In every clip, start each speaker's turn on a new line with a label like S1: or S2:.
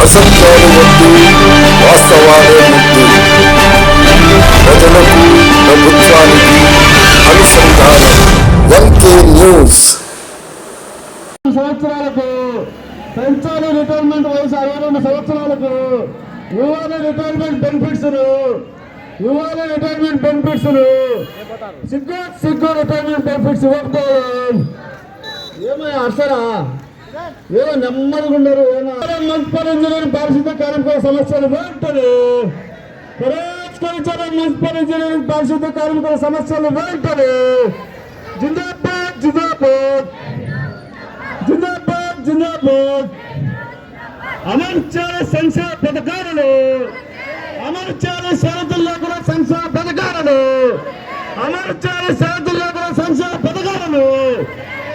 S1: అసత్యాలు వద్దు వాస్తవాలే ముద్దు ప్రజలకు ప్రభుత్వానికి అనుసంధానం ఎంకే న్యూస్
S2: సంవత్సరాలకు పెంచాలి రిటైర్మెంట్ వయసు అరవై రెండు సంవత్సరాలకు ఇవ్వాలి రిటైర్మెంట్ బెనిఫిట్స్ ఇవ్వాలి రిటైర్మెంట్ బెనిఫిట్స్ సిగ్గు సిగ్గు రిటైర్మెంట్ బెనిఫిట్స్ ఇవ్వకపోవడం. ఏమయ్యా అర్సరా ఏదో నెమ్మదిగా ఉండరు మున్సిపల్ ఇంజనీర్ పారిశుద్ధ కార్మికుల సమస్యలు వెంటనే పరిష్కరించాలి మున్సిపల్ ఇంజనీరింగ్ పారిశుద్ధ కార్మికుల సమస్యలు వెంటనే. జిందాబాద్ జిందాబాద్. జిందాబాద్ జిందాబాద్. అమలు చేయాలి సంక్షేమ పథకాలను అమలు చేయాలి షరతుల్లో కూడా సంక్షేమ పథకాలను అమలు చేయాలి షరతుల్లో కూడా సంక్షేమ పథకాలను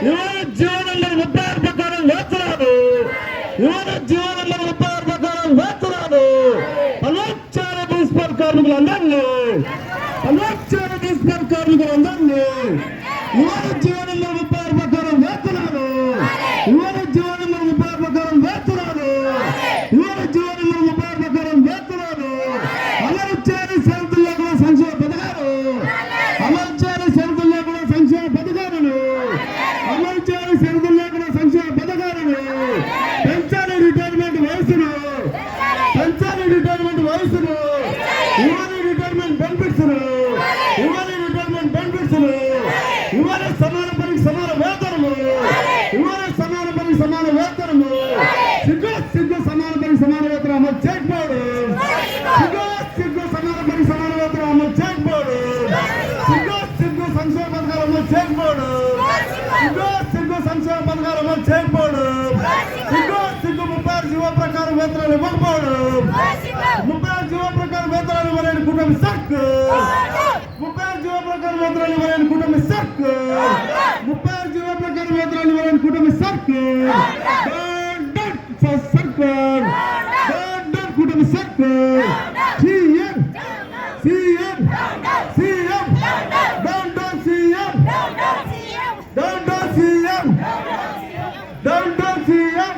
S2: యువన జీవనంలో ముప్పై ఆరు ప్రకారం వేతనాలు యువన జీవనంలో ముప్పై ఆరు ప్రకారం వేతనాలు అమర్చాల మున్సిపల్ కార్మికులందరినీ అమర్చాల మున్సిపల్ కార్మికులందరినీ యువన జీవనంలో ముప్పై ఆరు ప్రకారం వేతనాలు యువన జీవనంలో ముప్పై ఆరు ప్రకారం వేతనాలు యువన జీవనం ముప్పై ఆరు ప్రకారం వేతనాలు అమలు చేయని షరతుల్లో కూడా సంక్షేమ పథకాలు అమలు చేయని షరతుల్లో కూడా సంక్షేమ పథకాలను అమలు చేయని షరతుల్లో కూడా సంక్షేమ పథకాలను పెంచాలి రిటైర్మెంట్ వయసును పెంచాలి రిటైర్మెంట్ వయసును ఇవ్వాలి రిటైర్మెంట్ బెనిఫిట్స్ ఇవ్వాలి రిటైర్మెంట్ బెనిఫిట్స్ ఇవ్వాలి సమాన పనికి సమాన వేతనము. ఇవ్వాలి సమాన పనికి సమాన వేతనము. సిగ్గు సిగ్గు సమాన పనికి సమాన వేతనం అమలు చేయకపోవడం. సిగ్గు సిగ్గు సమాన పనికి సమాన వేతనం అమలు చేయకపోవడం. సిగ్గు సిగ్గు సంక్షేమ పథకాలు అమలు చేయకపోవడం. సిగ్గు సిగ్గు సంక్షేమ పథకాలు అమలు చేయకపోవడం. సిగ్గు సిగ్గు ముప్పై ఆరు జీవో ప్రకారం వేతనాలు ఇవ్వకపోవడం. కూటమి సర్కార్ ముప్పై ఆరు జీవో ప్రకారం వేతనాలు ఇవ్వలేని కూటమి సర్కార్ ముప్పై ఆరు జీవో ప్రకారం వేతనాలు ఇవ్వలేని కూటమి సర్కార్ సర్కార్ కూటమి సర్కార్ CM CM CM down down CM down down CM down down CM